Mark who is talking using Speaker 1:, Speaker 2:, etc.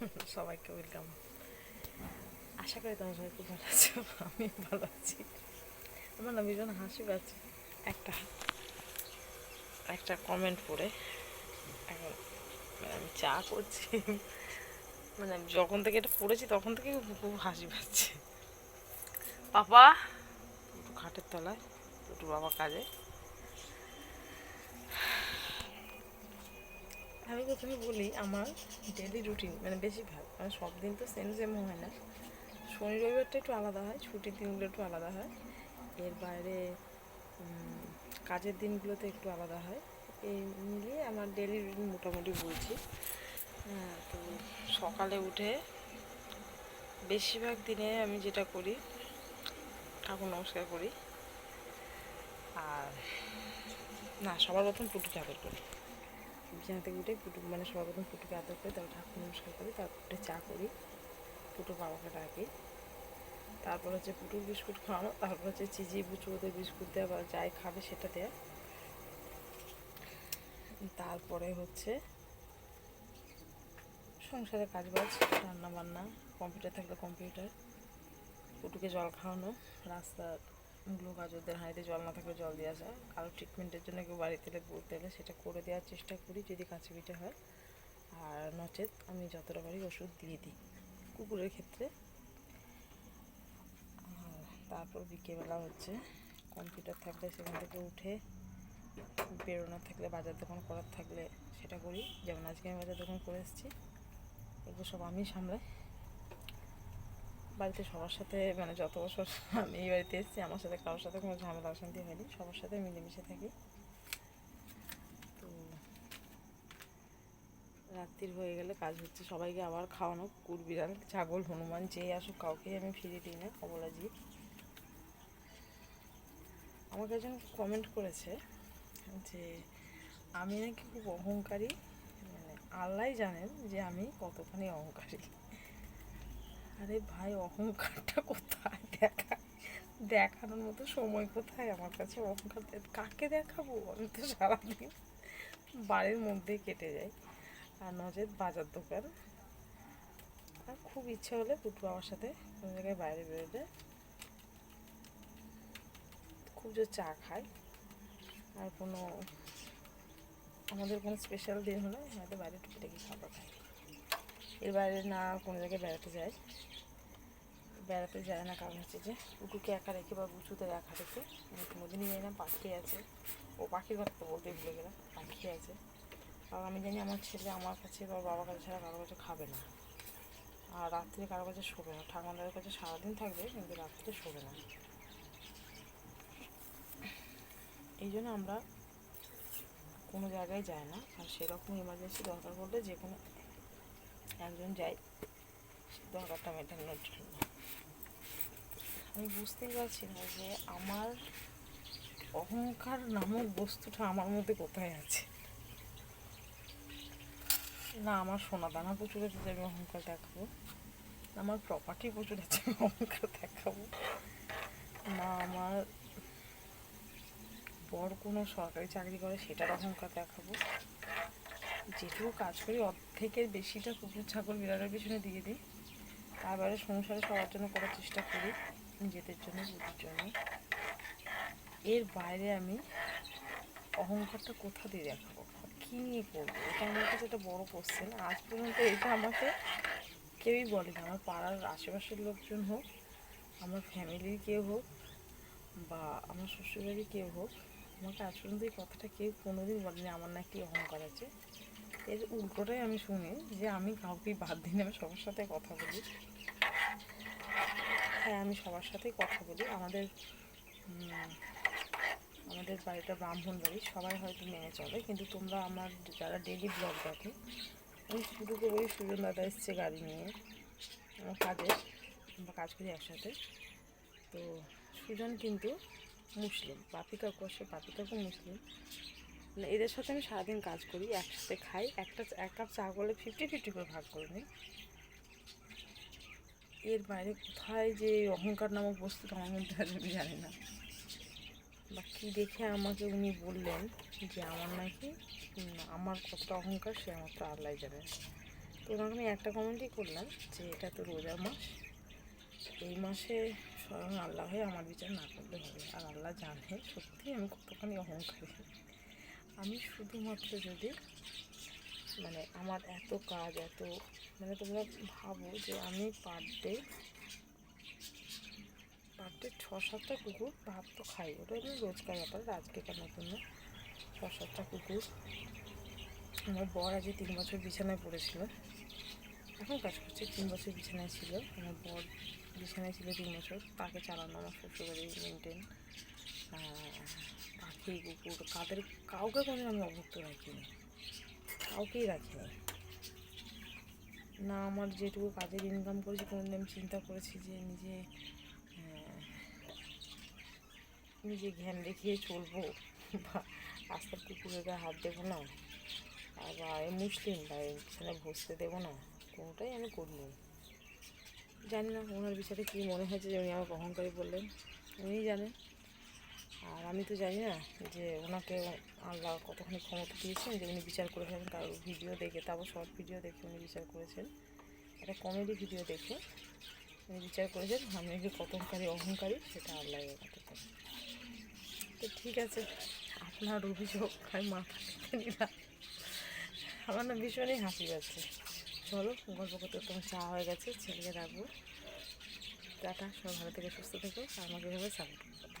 Speaker 1: সবাইকে ওয়েলকাম আশা করি তোমার সবাই খুব ভালো আছো আমি ভালো আছি। আমার না ভীষণ হাসি পাচ্ছে। একটা একটা কমেন্ট পড়ে। এখন মানে আমি চা করছি। মানে আমি যখন থেকে এটা পড়েছি, তখন থেকে খুব হাসি পাচ্ছে। পাপা একটু খাটের তলায় একটু বাবা কাজে। আমি প্রথমে বলি আমার ডেলি রুটিন মানে বেশিরভাগ মানে সব দিন তো সেম সেম হয় না। শনি রবিবারটা একটু আলাদা হয় ছুটির দিনগুলো একটু আলাদা হয়। এর বাইরে কাজের দিনগুলোতে একটু আলাদা হয়। এই মিলিয়ে আমার ডেলি রুটিন মোটামুটি বলছি। হ্যাঁ, তো সকালে উঠে বেশিরভাগ দিনে আমি যেটা করি ঠাকুর নমস্কার করি। আর না সবার প্রথম পুটুকে আদর করি। বিছানা থেকে উঠে পুটু মানে সবার প্রথম পুটুকে আদর করি তারপর ঠাকুর নমস্কার করি তারপর চা করি। পুটু বাবাকে ডাকি তারপর হচ্ছে পুটুর বিস্কুট খাওয়ানো, তারপর হচ্ছে চিজি বুচু ওদের বিস্কুট দেওয়া বা যাই খাবে সেটা দেওয়া তারপরে হচ্ছে সংসারে কাজ বাজ রান্না বান্না কম্পিউটার থাকলে কম্পিউটার, পুটুকে জল খাওয়ানো রাস্তার গুলো গাজরদের হাঁড়িতে জল না থাকলে জল দেওয়া যায়। কারও ট্রিটমেন্টের জন্য কেউ বাড়িতে এলে বলতে এলে সেটা করে দেওয়ার চেষ্টা করি, যদি কাছে পিঠে হয়। আর নচেত আমি যতটা পারি ওষুধ দিয়ে দিই কুকুরের ক্ষেত্রে। তারপর বিকেলবেলা হচ্ছে কম্পিউটার থাকলে সেখান থেকে উঠে বেরোনোর থাকলে, বাজার দোকান করার থাকলে সেটা করি। যেমন আজকে আমি বাজার দোকান করে এসেছি, এগুলো সব আমি সামলাই। বাড়িতে সবার সাথে মানে যত বছর আমি এই বাড়িতে এসেছি, আমার সাথে কারোর সাথে কোনো ঝামেলা অশান্তি হয়নি, সবার সাথে মিলেমিশে থাকি। তো রাত্রির হয়ে গেলে কাজ হচ্ছে সবাইকে আবার খাওয়ানো কুকুর বিড়াল ছাগল, হনুমান যে আসুক কাউকে আমি ফিরিয়ে দিই না কমলা জি আমাকে একজন কমেন্ট করেছে যে, আমি নাকি খুব অহংকারী। মানে আল্লাহ জানেন যে আমি কতখানি অহংকারী। আরে ভাই, অহংকারটা কোথায়? দেখা, দেখানোর মতো সময় কোথায় আমার কাছে? অহংকার কাকে দেখাবো? আমি তো সারাদিন বাড়ির মধ্যেই কেটে যাই। আর নজর বাজার দোকান। আর খুব ইচ্ছে হলে পুটু বাবার সাথে কোনো জায়গায় বাইরে বেরোলে খুব জোর চা খাই। আর কোনো আমাদের কোনো স্পেশাল দিন হলে হয়তো বাইরে টুকিটাকি খাবার খাই। এর বাইরে না কোনো জায়গায় বেড়াতে যায় বেড়াতে যায় না, কারণ হচ্ছে যে পুকুকে একা রেখে বা বুচুদের একা রেখে আমি কোনোদিনই জানি না পাখি আছে। ও পাখির কথা তো বলতেই ভুলে গেলাম, পাখি আছে। কারণ আমি জানি আমার ছেলে আমার কাছে বা বাবার কাছে ছাড়া কারও কাছে খাবে না। আর রাত্রে কারও কাছে শোবে না। ঠাকুমাদের কাছে সারাদিন থাকবে, কিন্তু রাত্রে শোবে না। এই জন্য আমরা কোনো জায়গায় যাই না। আর সেরকম ইমার্জেন্সি দরকার পড়লে যে কোনো একজন যায় দরকারটা মেটানোর জন্য। আমি বুঝতেই পারছি না যে আমার অহংকার নামক বস্তুটা আমার মধ্যে কোথায় আছে। না, আমার সোনা দানা প্রচুর আছে যে আমি অহংকার দেখাবো। আমার প্রপার্টি প্রচুর আছে আমি অহংকার দেখাবো। না, আমার বড় কোনো সরকারি চাকরি করে সেটার অহংকার দেখাবো। যেটুকু কাজ করি, অর্ধেকের বেশিটা কুকুর ছাগল বিড়ালের পিছনে দিয়ে দিই। তারপরে সংসারে সবার জন্য করার চেষ্টা করি। নিজেদের জন্য বুঝির জন্য। এর বাইরে আমি অহংকারটা কোথা দিয়ে দেখাবো? কী নিয়ে করব এটা আমার কাছে একটা বড় কোশ্চেন আজ পর্যন্ত এটা আমাকে কেউই বলেনি। আমার পাড়ার আশেপাশের লোকজন হোক, আমার ফ্যামিলির কেউ হোক, বা আমার শ্বশুরবাড়ির কেউ হোক, আমাকে আজ পর্যন্ত এই কথাটা কেউ কোনোদিন বলেনি। আমার নাকি অহংকার আছে। এর উল্টোটাই আমি শুনি যে আমি কাউকেই বাদ দিই না, আমি সবার সাথে কথা বলি। হ্যাঁ আমি সবার সাথেই কথা বলি। আমাদের আমাদের বাড়িটা ব্রাহ্মণ বাড়ি, সবাই হয়তো মেনে চলে। কিন্তু তোমরা আমার যারা ডেলি ব্লগ দেখো আমি শুরুকে বলি সুজন দাদা এসছে গাড়ি নিয়ে, আমার কাজে আমরা কাজ করি একসাথে। তো সুজন কিন্তু মুসলিম পাপি কাকু আসে পাপি কাকু মুসলিম। মানে এদের সাথে আমি সারাদিন কাজ করি, একসাথে খাই, একটা এক কাপ চা করলে ফিফটি ফিফটি করে ভাগ করে নিই। এর বাইরে কোথায় যে অহংকার নামক বস্তুটা আমার মধ্যে আমি জানি না। বা কী দেখে আমাকে উনি বললেন যে আমার নাকি আমার কতটা অহংকার সে আমার তো আল্লাহ জানে। তো ওনাকে আমি একটা কমেন্টই করলাম যে এটা তো রোজা মাস। এই মাসে স্বয়ং আল্লাহ হয়ে আমার বিচার না করলে হবে। আর আল্লাহ জানে সত্যি আমি কতখানি অহংকারী। আমি শুধুমাত্র যদি মানে আমার এত কাজ, এত মানে তোমরা ভাবো যে আমি পার ডে পার ডে ছ সাতটা কুকুর ভাত তো খাই। ওটা আমি রোজকার ব্যাপার আজকেকার নতুন জন্য ছ সাতটা কুকুর। আমার বর আজকে তিন বছর বিছানায় পড়েছিল। এখন কাজ করছে, তিন বছর বিছানায় ছিল। আমার বর বিছানায় ছিল তিন বছর। তাকে চালানো, আমার শ্বশুরবাড়ি মেনটেন পাখি কুকুর, কাদের, কাউকে কোনো আমি অভুক্ত রাখিনি। কাউকেই রাখিনি। না, আমার যেটুকু কাজের ইনকাম করেছি, কোনোদিন আমি চিন্তা করেছি যে নিজে নিজে জ্ঞান দেখিয়ে চলবো বা রাস্তার কুকুরের গায়ে হাত দেবো না বা এ মুসলিম বা এখানে বসতে দেবো না, কোনোটাই আমি করিনি জানি না ওনার বিচারে কী মনে হয়েছে যে উনি আমাকে অহংকারী বললেন, উনিই জানেন। আর আমি তো জানি না যে ওনাকে আল্লাহ কতখানি ক্ষমতা দিয়েছেন যে উনি বিচার করে ফেলেন কারোর ভিডিও দেখে, তারপর শর্ট ভিডিও দেখে উনি বিচার করেছেন। একটা কমেডি ভিডিও দেখে উনি বিচার করেছেন, আমি কতখানি অহংকারী সেটা আল্লাহ পারে তো ঠিক আছে, আপনার অভিযোগ আমি মাথা নিলাম। আমার না ভীষণই হাসি পাচ্ছে। চলো, গল্প করতে তোমার চা হয়ে গেছে, ছেলেকে রাখব টাটা সব ভালো থেকে সুস্থ থেকো, আর আমাকে এভাবে সাপোর্ট করো।